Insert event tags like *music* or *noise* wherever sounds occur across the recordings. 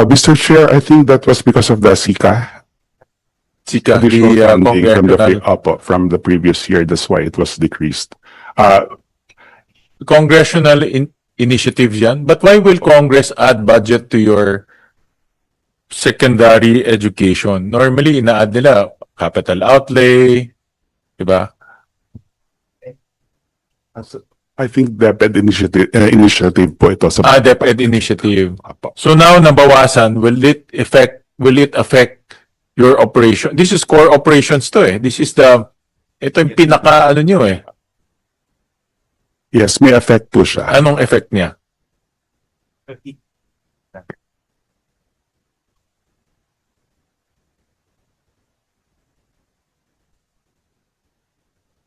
Uh, Mr. Chair, I think that was because of the SICA. Sika, the uh, funding from the, congressional, pre- opo, from the previous year. That's why it was decreased. Uh, congressional in- initiatives yan. But why will Congress add budget to your secondary education? Normally, ina-add nila capital outlay, di ba? I think the PED initiative, uh, initiative po ito sa Ah, DepEd initiative. So now, nabawasan, will it affect, will it affect your operation? This is core operations to eh. This is the, ito yung pinaka, ano nyo eh. Yes, may effect po siya. Anong effect niya?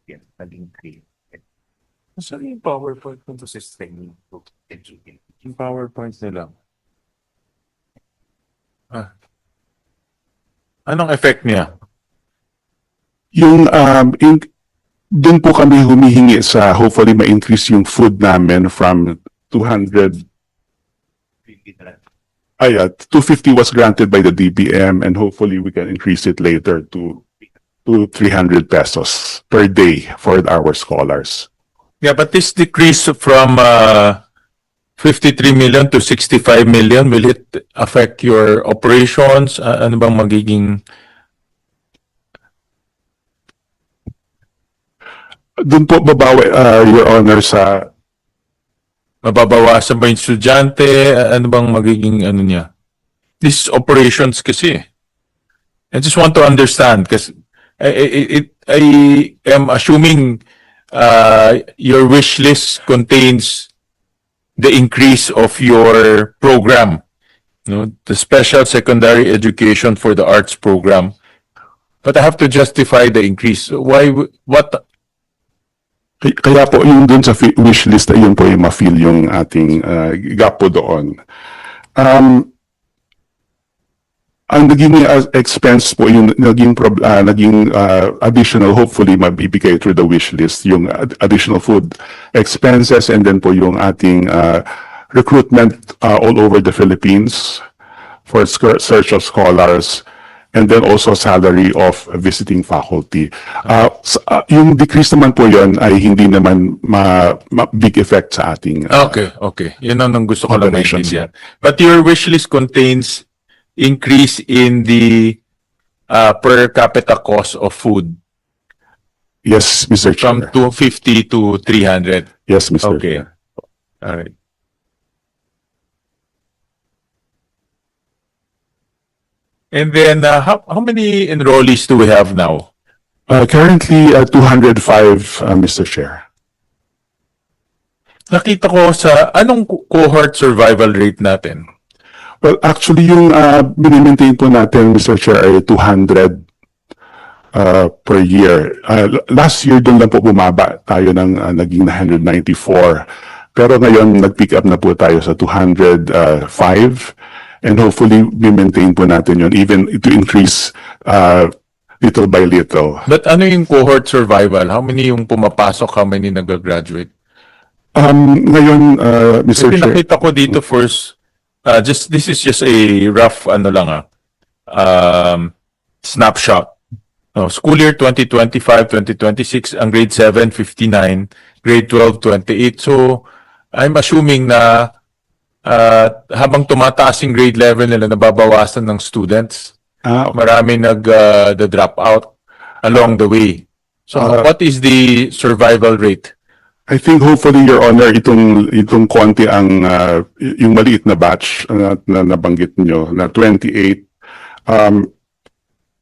Yan, naging clear. Saan yung PowerPoint kung to educate. Yung PowerPoint nila. Ah. Anong effect niya? Yung, um, in, doon po kami humihingi sa hopefully ma-increase yung food namin from 200, Really na lang. ay, uh, 250 was granted by the DBM and hopefully we can increase it later to to 300 pesos per day for our scholars. Yeah, but this decrease from uh, 53 million to 65 million, will it affect your operations? Ah, ano bang magiging Doon po babawi, uh, Your Honor, sa mababawasan ba yung estudyante? Ah, Ano bang magiging ano niya? This is operations kasi. I just want to understand kasi I, I, I- I am assuming uh, your wish list contains the increase of your program, no, the special secondary education for the arts program. But I have to justify the increase. Why? What? Kay- Kaya po yung dun sa wish list, yun po yung ma-fill yung ating uh, gap po doon. Um, ang naging uh, expense po yung naging prob- uh, naging uh, additional hopefully mabibigay through the wish list yung ad- additional food expenses and then po yung ating uh, recruitment uh, all over the Philippines for search of scholars and then also salary of visiting faculty. Uh, s- uh, yung decrease naman po yon ay hindi naman ma, ma- big effect sa ating uh, Okay, okay. Yan ang gusto ko lang maintindihan. But your wish list contains increase in the uh, per capita cost of food Yes, Mr. from Chair. 250 to 300. Yes, Mr. Okay. Chair. All right. And then, uh, how, how many enrollees do we have now? Uh, currently, uh, 205, uh, Mr. Chair. Nakita ko sa, anong co- cohort survival rate natin? Well, actually, yung uh, binimaintain po natin, Mr. Chair, ay 200 uh, per year. Uh, last year, doon lang po bumaba tayo ng uh, naging 194. Pero ngayon, nag-pick up na po tayo sa 205. And hopefully, bi-maintain po natin yun, even to increase uh, little by little. But ano yung cohort survival? How many yung pumapasok? How many nag-graduate? Um, ngayon, uh, Mr. Kasi Chair, nakita ko dito first, uh, just, this is just a rough, ano lang ah, um, snapshot. No, school year 2025-2026, ang grade 7, 59, grade 12, 28. So, I'm assuming na uh, habang tumataas yung grade level nila, nababawasan ng students. ah, Marami nag uh, the drop out along the way. So, Uh, what is the survival rate? I think hopefully, Your Honor, itong, itong konti ang, uh, yung maliit na batch uh, na nabanggit nyo, na 28, um,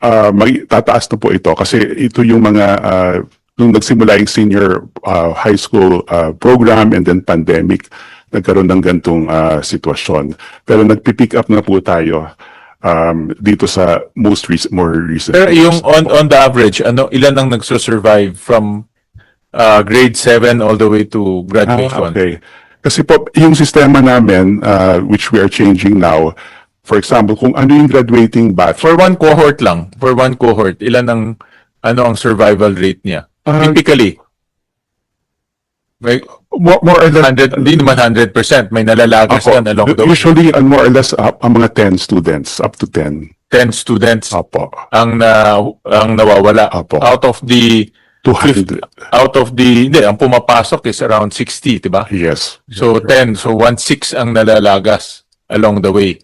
uh, may, tataas na po ito kasi ito yung mga, uh, nung nagsimula yung senior uh, high school uh, program and then pandemic, nagkaroon ng gantong uh, sitwasyon. Pero nagpipick up na po tayo um, dito sa most recent, more recent. Pero yung on on the average, ano ilan ang nagso-survive from uh, grade 7 all the way to Ah, graduation? okay. Kasi po, yung sistema namin, uh, which we are changing now, for example, kung ano yung graduating batch, For one cohort lang, for one cohort, ilan ang ano ang survival rate niya? Ah, Typically, May More, more or less, 100, hindi naman 100%. May nalalagas Apo. yan along the way. usually, uh, more or less, uh, ang mga 10 students, up to 10. 10 students Apo. ang na ang nawawala. Apo. Out of the 200. out of the hindi ang pumapasok is around 60, 'di ba? Yes. So 10, so 1/6 ang nalalagas along the way.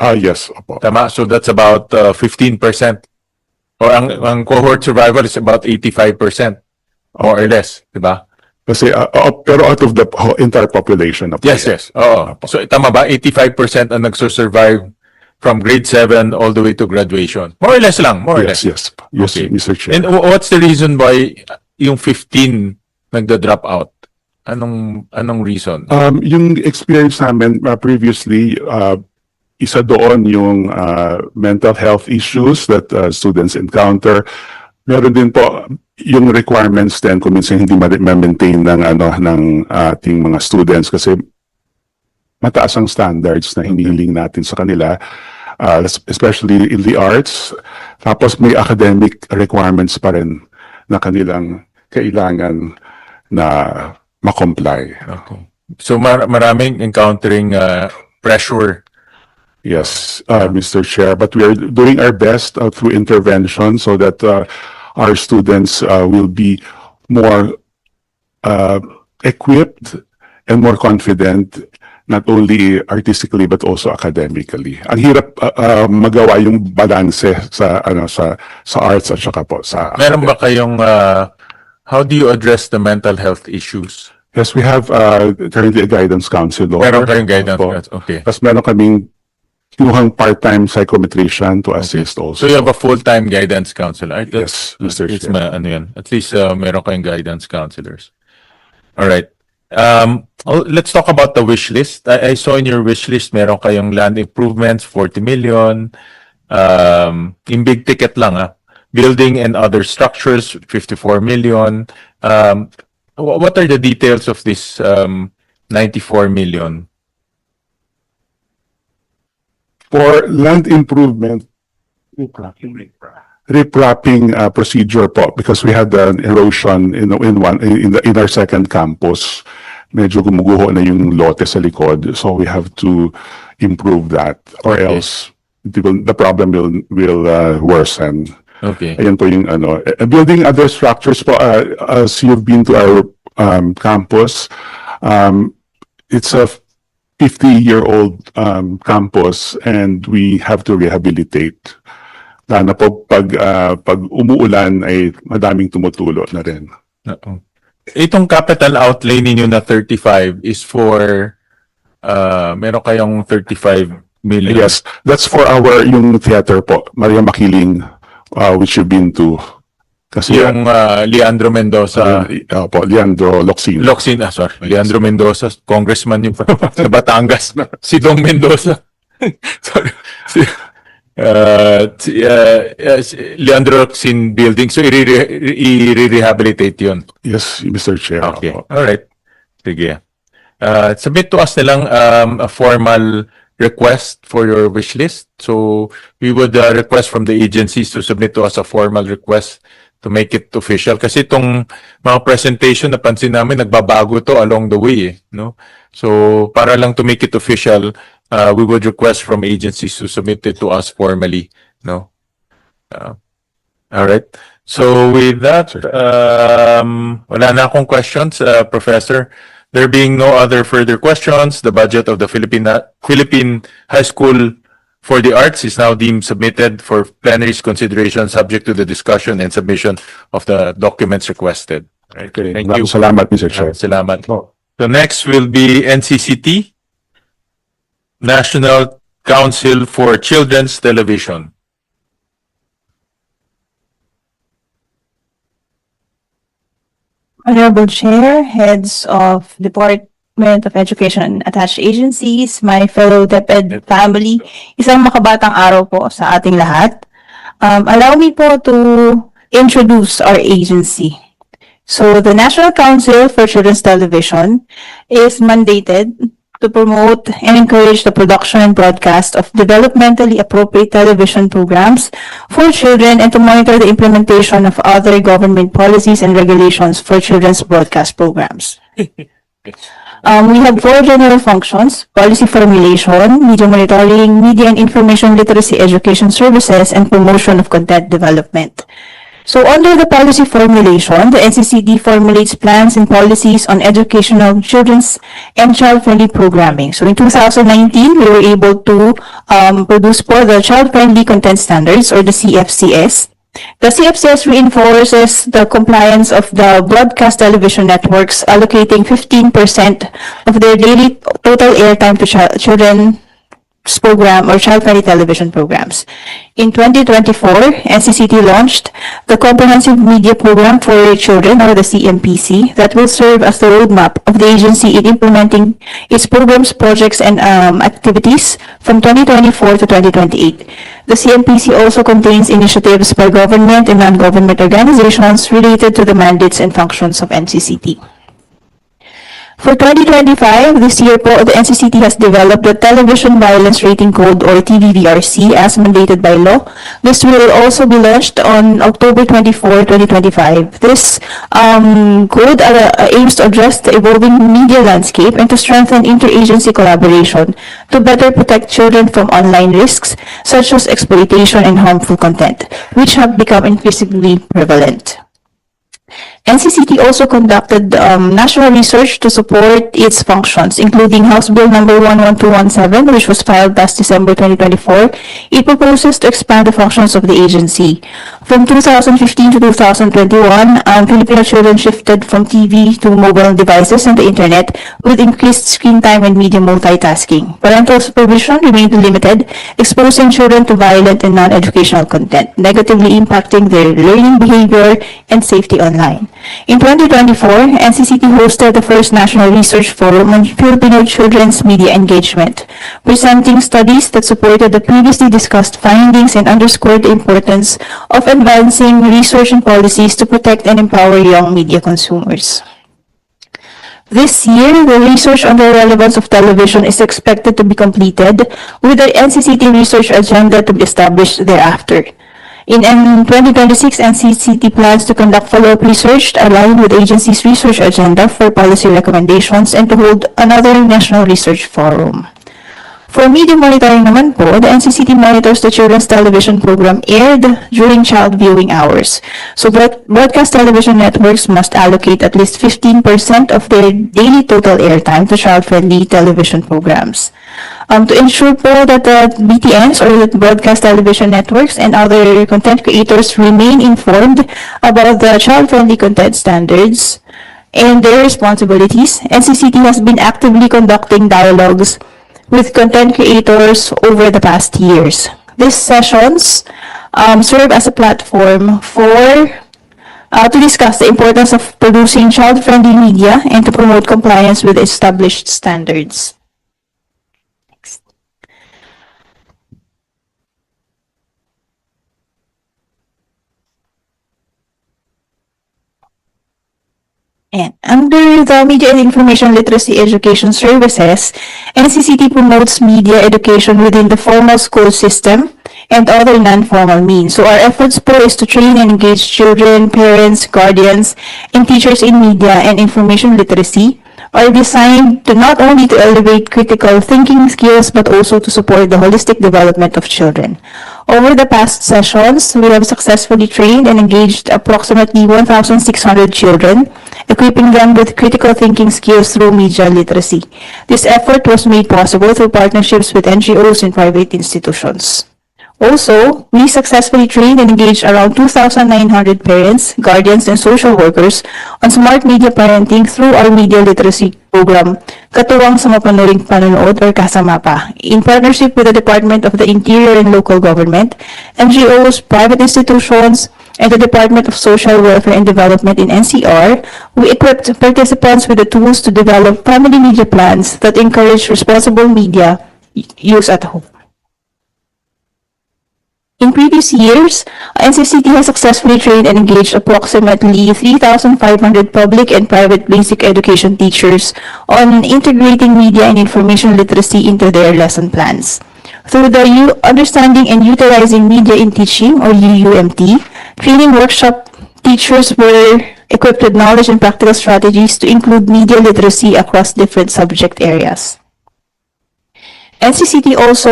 Ah, yes. Apo. Tama? So that's about uh, 15%. Or ang ang cohort survival is about 85% more or less, 'di ba? Kasi, uh, uh, pero out of the ho- entire population. Apo. Yes, yes. Oo. So tama ba 85% ang nagso-survive from grade 7 all the way to graduation. More or less lang, more or Yes, less. yes. Yes, Okay. Mr. Chair. And wh- what's the reason why yung 15 nagda-drop out? Anong anong reason? Um, yung experience namin uh, previously, uh, isa doon yung uh, mental health issues that uh, students encounter. Meron din po yung requirements din kung minsan hindi ma- ma-maintain ng ano ng ating mga students kasi mataas ang standards na hinihiling natin sa kanila uh, especially in the arts tapos may academic requirements pa rin na kanilang kailangan na ma-comply. Okay. So mar- maraming encountering uh, pressure. Yes, uh, Mr. Chair, but we are doing our best uh, through intervention so that uh, our students uh, will be more uh, equipped and more confident not only artistically but also academically. Ang hirap uh, uh, magawa yung balanse sa ano sa sa arts at saka po sa Meron ba kayong uh, how do you address the mental health issues? Yes, we have uh, currently a guidance counselor. Meron kayong guidance? Opo. Okay. Tapos meron kaming kinuhang part-time psychometrician to assist also. So you have a full-time guidance counselor. Right? Yes, Mr. It's Chair. ma- ano yan. At least uh, meron kayong guidance counselors. All right. Um, oh, let's talk about the wish list. I, I saw in your wish list meron kayong land improvements 40 million. Um, in big ticket lang ah. Building and other structures 54 million. Um, wh- what are the details of this um 94 million? For land improvement, riprapping uh, procedure po because we had an erosion in in one in the in our second campus. Medyo gumuguho na yung lote sa likod. So we have to improve that or Okay. else will, the problem will will uh, worsen. Okay. Ayan po yung ano. Eh, Building other structures po, uh, as you've been to our um, campus, um, it's a 50-year-old um, campus and we have to rehabilitate. Lalo na po pag, uh, pag umuulan ay madaming tumutulo na rin. Oo. Itong capital outlay ninyo na 35 is for uh meron kayong 35 million. Yes, that's for our, yung theater po, Maria Makiling, uh, which you've been to. Kasi Yung uh, Leandro Mendoza, uh, po, Leandro Locsin. Locsin, ah, sorry, Leandro Mendoza, congressman yung *laughs* sa Batangas. si Dong Mendoza. *laughs* sorry. Si, uh, uh, Leandro Locsin building. So, i-re- i-rehabilitate yun. yes, Mr. Chair. Okay. Opo. All right. Sige. Uh, submit to us nilang um, a formal request for your wish list. So we would uh, request from the agencies to submit to us a formal request to make it official. Kasi itong mga presentation, napansin namin, nagbabago to along the way. Eh, no? So para lang to make it official, uh, we would request from agencies to submit it to us formally. No? Uh, all right. So with that, um, wala na akong questions, uh, Professor. There being no other further questions, the budget of the Philippine, Philippine High School for the Arts is now deemed submitted for plenary's consideration, subject to the discussion and submission of the documents requested. Right. Okay. Thank Maraming you. Salamat, Mr. Chair. Salamat. Oh. So next will be NCCT, National Council for Children's Television. Honorable Chair, heads of Department of Education and attached agencies, my fellow DepEd family, isang makabatang araw po sa ating lahat. Um, allow me po to introduce our agency. So the National Council for Children's Television is mandated to promote and encourage the production and broadcast of developmentally appropriate television programs for children and to monitor the implementation of other government policies and regulations for children's broadcast programs. *laughs* Um, we have four general functions, policy formulation, media monitoring, media and information literacy education services, and promotion of content development. So under the policy formulation, the NCCD formulates plans and policies on educational, children's, and child-friendly programming. So in 2019, we were able to um, produce for the child-friendly content standards or the CFCS. The CFCS reinforces the compliance of the broadcast television networks, allocating 15% of their daily total airtime to chil- children's program or child-friendly television programs. In 2024, NCCT launched the Comprehensive Media Program for Children or the CMPC that will serve as the roadmap of the agency in implementing its programs, projects, and um, activities from 2024 to 2028. The CMPC also contains initiatives by government and non-government organizations related to the mandates and functions of NCCT. For 2025, this year po, the NCCT has developed the Television Violence Rating Code or TVVRC as mandated by law. This will also be launched on October 24, 2025. This um, code uh, aims to address the evolving media landscape and to strengthen interagency collaboration to better protect children from online risks such as exploitation and harmful content, which have become increasingly prevalent. NCCT also conducted um, national research to support its functions, including House Bill Number 11217, which was filed last December 2024. It proposes to expand the functions of the agency. From 2015 to 2021, um, Filipino children shifted from TV to mobile devices and the internet with increased screen time and media multitasking. Parental supervision remained limited, exposing children to violent and non-educational content, negatively impacting their learning behavior and safety online. In 2024, NCCT hosted the first National Research Forum on Filipino children's media engagement, presenting studies that supported the previously discussed findings and underscored the importance of advancing research and policies to protect and empower young media consumers. This year, the research on the relevance of television is expected to be completed with the NCCT research agenda to be established thereafter. In um, 2026, NCCT plans to conduct follow-up research aligned with agency's research agenda for policy recommendations and to hold another national research forum. For media monitoring naman po, the NCCT monitors the children's television program aired during child viewing hours. So broadcast television networks must allocate at least 15% of their daily total airtime to child-friendly television programs. Um, to ensure po that the BTNs or the broadcast television networks and other content creators remain informed about the child-friendly content standards and their responsibilities, NCCT has been actively conducting dialogues with content creators over the past years. These sessions um, serve as a platform for uh, to discuss the importance of producing child-friendly media and to promote compliance with established standards. And under the Media and Information Literacy Education Services, NCCT promotes media education within the formal school system and other non-formal means. So our efforts po is to train and engage children, parents, guardians, and teachers in media and information literacy are designed to not only to elevate critical thinking skills but also to support the holistic development of children. Over the past sessions, we have successfully trained and engaged approximately 1,600 children, equipping them with critical thinking skills through media literacy. This effort was made possible through partnerships with NGOs and private institutions. Also, we successfully trained and engaged around 2,900 parents, guardians, and social workers on smart media parenting through our media literacy program, Katuwang sa Mapanuring Panonood or KASAMAPA, in partnership with the Department of the Interior and Local Government, NGOs, private institutions, and the Department of Social Welfare and Development in NCR, we equipped participants with the tools to develop family media plans that encourage responsible media use at home. In previous years, NCCT has successfully trained and engaged approximately 3,500 public and private basic education teachers on integrating media and information literacy into their lesson plans. Through the U- Understanding and Utilizing Media in Teaching, or UUMT, training workshop teachers were equipped with knowledge and practical strategies to include media literacy across different subject areas. NCCT also